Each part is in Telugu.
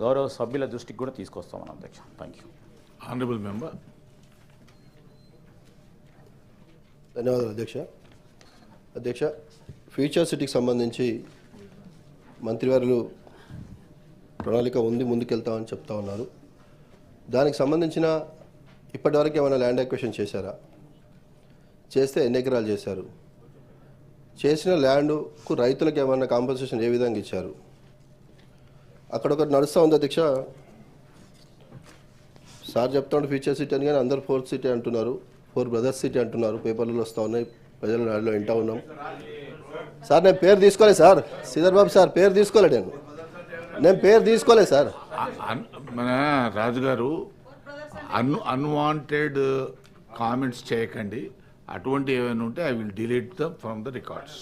గౌరవ సభ్యుల దృష్టికి కూడా తీసుకొస్తామని అధ్యక్ష. థ్యాంక్ యూ ఆనరబుల్ మెంబర్ ధన్యవాదాలు అధ్యక్ష. అధ్యక్ష ఫ్యూచర్ సిటీకి సంబంధించి మంత్రివర్యులు ప్రణాళిక ఉంది ముందుకెళ్తామని చెప్తా ఉన్నారు. దానికి సంబంధించిన ఇప్పటివరకు ఏమైనా ల్యాండ్ అక్వేషన్ చేశారా? చేస్తే ఎన్ని ఎకరాలు చేశారు? చేసిన ల్యాండ్కు రైతులకు ఏమైనా కాంపన్సేషన్ ఏ విధంగా ఇచ్చారు? అక్కడ ఒకటి నడుస్తూ ఉంది అధ్యక్ష. సార్ చెప్తాడు ఫ్యూచర్ సిటీ అని కానీ అందరు ఫోర్త్ సిటీ అంటున్నారు. ఫోర్ బ్రదర్స్ సిటీ అంటున్నారు. పేపర్లలో వస్తూ ఉన్నాయి. ప్రజల నాడులో వింటా ఉన్నాం. సార్ నేను పేరు తీసుకోలేదు సార్. శ్రీధర్ బాబు సార్ పేరు తీసుకోలేదు నేను. నేను పేరు తీసుకోలేదు సార్. మన రాజుగారు అన్ అన్వాంటెడ్ కామెంట్స్ చేయకండి. అటువంటి ఏమైనా ఉంటే I will delete the from the records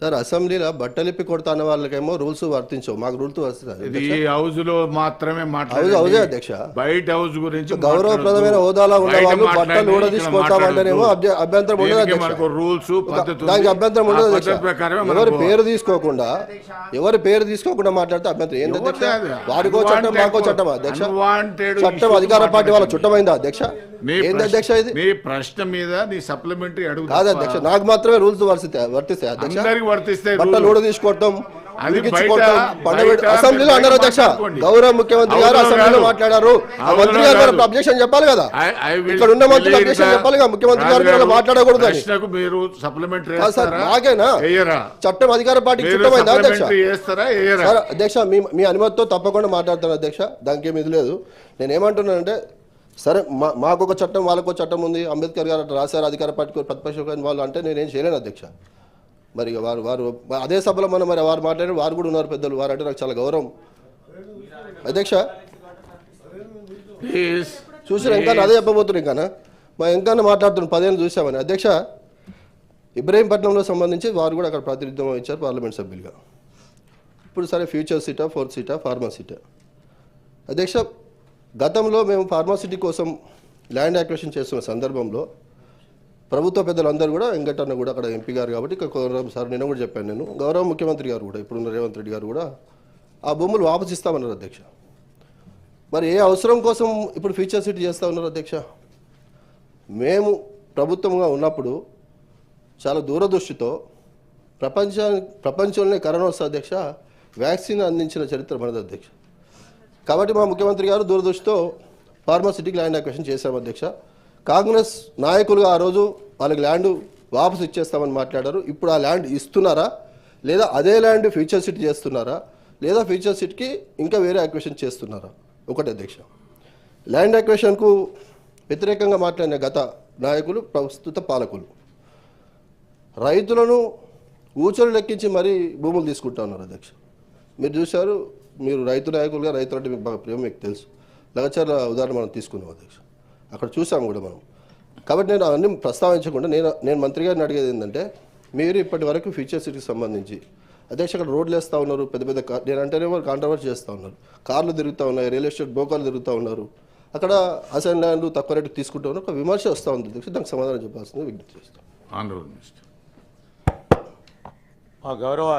sir అసెంబ్లీలో బట్టలిప్పి కొడతా అన్న వాళ్ళకేమో రూల్స్ వర్తించవు. మాకు రూల్స్ వర్తిస్తాయి ఇది హౌస్లో మాత్రమే అధ్యక్ష. బయట హౌస్ గురించి గౌరవప్రదమైన హోదాలో ఉన్న వాళ్ళు బట్టలు. అభ్య- అభ్యంతరం ఉండదు. మనకు రూల్స్ దానికి అభ్యంతరం ఉండదు ఎవరి. పేరు తీసుకోకుండా ఎవరి పేరు తీసుకోకుండా మాట్లాడితే అభ్యంతరం ఏంది అధ్యక్ష? వాడికో చట్టం మాకో చట్టం అధ్యక్ష? చట్టం అధికార పార్టీ వాళ్ళ. చుట్టమైందా అధ్యక్ష? ప్రశ్న- అధ్యక్ష ఇది? ప్రశ్న మీద నీ సప్లిమెంటరీ అడుగు కాదు అధ్యక్ష నాకు మాత్రమే రూల్స్ వర్తిస్తాయి వర్తిస్తాయి అధ్యక్ష? అందరికి వర్తిస్తాయి బట్టలు. కూడా తీసుకోవటం అసెంబ్లీలో అన్నారు అధ్యక్ష. గౌరవ ముఖ్యమంత్రి గారు అసెంబ్లీలో. మాట్లాడారు. మంత్రి గారు. అబ్జెక్షన్ చెప్పాలి కదా? ఇక్కడ ఉన్న మంత్రులు అబ్జెక్షన్ చెప్పాలి కదా? ముఖ్యమంత్రి గారు మాట్లాడకూడదు మీరు సప్లిమెంటరీ చట్టం అధికార పార్టీకి మీరు చుట్టమైందా అధ్యక్ష? అధ్యక్ష మీ అనుమతితో తప్పకుండా మాట్లాడతాను అధ్యక్ష. దానికి ఏమి ఇది లేదు. నేను ఏమంటున్నానంటే సరే మా మాకు ఒక చట్టం వాళ్ళకు ఒక చట్టం ఉంది. అంబేద్కర్ గారు రాశారు. అధికార పార్టీకి ప్రతిపక్ష వాళ్ళు అంటే నేనేం చేయలేను అధ్యక్ష. మరి ఇక వారు వారు అదే సభలో మనం మరి వారు మాట్లాడి వారు కూడా ఉన్నారు పెద్దలు. వారు అంటే నాకు చాలా గౌరవం. అధ్యక్ష? చూసిన ఇంకా? అదే చెప్పబోతున్నారు ఇంకానా మా ఇంకా మాట్లాడుతున్నాను పదిహేను చూసామని. అధ్యక్ష ఇబ్రహీంపట్నంలో సంబంధించి వారు కూడా అక్కడ ప్రాతినిధ్యం వహించారు పార్లమెంట్ సభ్యులుగా. ఇప్పుడు సరే ఫ్యూచర్ సీటా ఫోర్త్ సీటా ఫార్మా సీటా. అధ్యక్ష గతంలో మేము ఫార్మాసిటీ కోసం ల్యాండ్ యాక్వేషన్ చేస్తున్న సందర్భంలో ప్రభుత్వ పెద్దలందరూ కూడా వెంకటన్న కూడా అక్కడ ఎంపీ గారు కాబట్టి ఇక్కడ గౌరవం సార్ నేను కూడా చెప్పాను నేను. గౌరవ ముఖ్యమంత్రి గారు కూడా ఇప్పుడున్న రేవంత్ రెడ్డి గారు కూడా ఆ భూములు వాపసు ఇస్తామన్నారు అధ్యక్ష. మరి ఏ అవసరం కోసం ఇప్పుడు ఫ్యూచర్ సిటీ చేస్తా ఉన్నారు అధ్యక్ష? మేము ప్రభుత్వంగా ఉన్నప్పుడు చాలా దూరదృష్టితో ప్రపంచా ప్రపంచంలోనే కరోనా వస్తే అధ్యక్ష వ్యాక్సిన్ అందించిన చరిత్ర మనది అధ్యక్ష. కాబట్టి మా ముఖ్యమంత్రి గారు దూరదృష్టితో ఫార్మాసిటీకి ల్యాండ్ అక్వేషన్ చేశాము అధ్యక్ష. కాంగ్రెస్ నాయకులుగా ఆ రోజు వాళ్ళకి ల్యాండ్ వాపసు ఇచ్చేస్తామని మాట్లాడారు. ఇప్పుడు ఆ ల్యాండ్ ఇస్తున్నారా? లేదా అదే ల్యాండ్ ఫ్యూచర్ సిటీ చేస్తున్నారా? లేదా ఫ్యూచర్ సిటీకి ఇంకా వేరే అక్వేషన్ చేస్తున్నారా? ఒకటి అధ్యక్ష. ల్యాండ్ అక్వేషన్కు వ్యతిరేకంగా మాట్లాడిన గత నాయకులు ప్రస్తుత పాలకులు. రైతులను ఊచలు లెక్కించి మరీ భూములు తీసుకుంటా ఉన్నారు అధ్యక్ష. మీరు చూశారు మీరు రైతు నాయకులుగా రైతులు అంటే మీకు బాగా ప్రేమ మీకు తెలుసు. లగచర్ల ఉదాహరణ మనం తీసుకున్నాం అధ్యక్ష. అక్కడ చూసాం కూడా మనం. కాబట్టి నేను అవన్నీ ప్రస్తావించకుండా నేను నేను మంత్రి గారిని అడిగేది ఏంటంటే మీరు ఇప్పటి వరకు ఫ్యూచర్ సిటీకి సంబంధించి అధ్యక్ష అక్కడ రోడ్లు వేస్తూ ఉన్నారు పెద్ద పెద్ద కార్ నేను అంటేనే వాళ్ళు కాంట్రవర్సీ చేస్తూ ఉన్నారు. కార్లు తిరుగుతూ ఉన్నాయి రియల్ ఎస్టేట్ బ్రోకర్లు తిరుగుతూ ఉన్నారు. అక్కడ అసైన్ ల్యాండ్లు తక్కువ రేటుకి తీసుకుంటూ ఉన్నారు ఒక విమర్శ వస్తూ ఉంది. అధ్యక్ష దానికి సమాధానం చెప్పాల్సింది విజ్ఞప్తి చేస్తాం. ఆనరబుల్ మినిస్టర్ మా గౌరవ